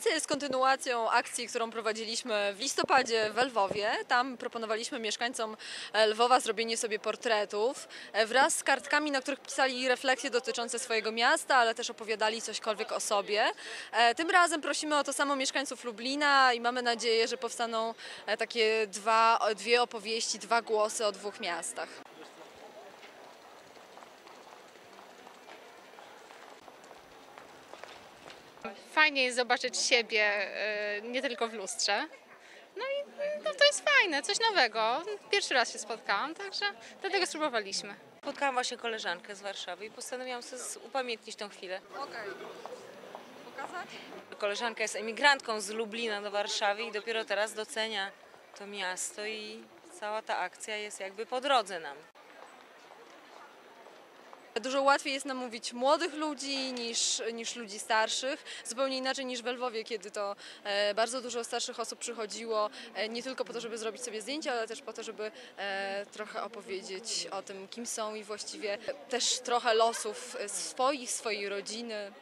Akcja jest kontynuacją akcji, którą prowadziliśmy w listopadzie w Lwowie. Tam proponowaliśmy mieszkańcom Lwowa zrobienie sobie portretów e, wraz z kartkami, na których pisali refleksje dotyczące swojego miasta, ale też opowiadali cośkolwiek o sobie. E, Tym razem prosimy o to samo mieszkańców Lublina i mamy nadzieję, że powstaną e, takie dwa, dwie opowieści, dwa głosy o dwóch miastach. Fajnie jest zobaczyć siebie e, nie tylko w lustrze. No i no, to jest fajne, coś nowego. Pierwszy raz się spotkałam, także dlatego spróbowaliśmy. Spotkałam właśnie koleżankę z Warszawy i postanowiłam sobie upamiętnić tą chwilę. Okej. Pokazać? Koleżanka jest emigrantką z Lublina do Warszawy i dopiero teraz docenia to miasto i cała ta akcja jest jakby po drodze nam. Dużo łatwiej jest namówić młodych ludzi niż, niż ludzi starszych. Zupełnie inaczej niż w Lwowie, kiedy to e, bardzo dużo starszych osób przychodziło e, nie tylko po to, żeby zrobić sobie zdjęcia, ale też po to, żeby e, trochę opowiedzieć o tym, kim są i właściwie też trochę losów swoich, swojej rodziny.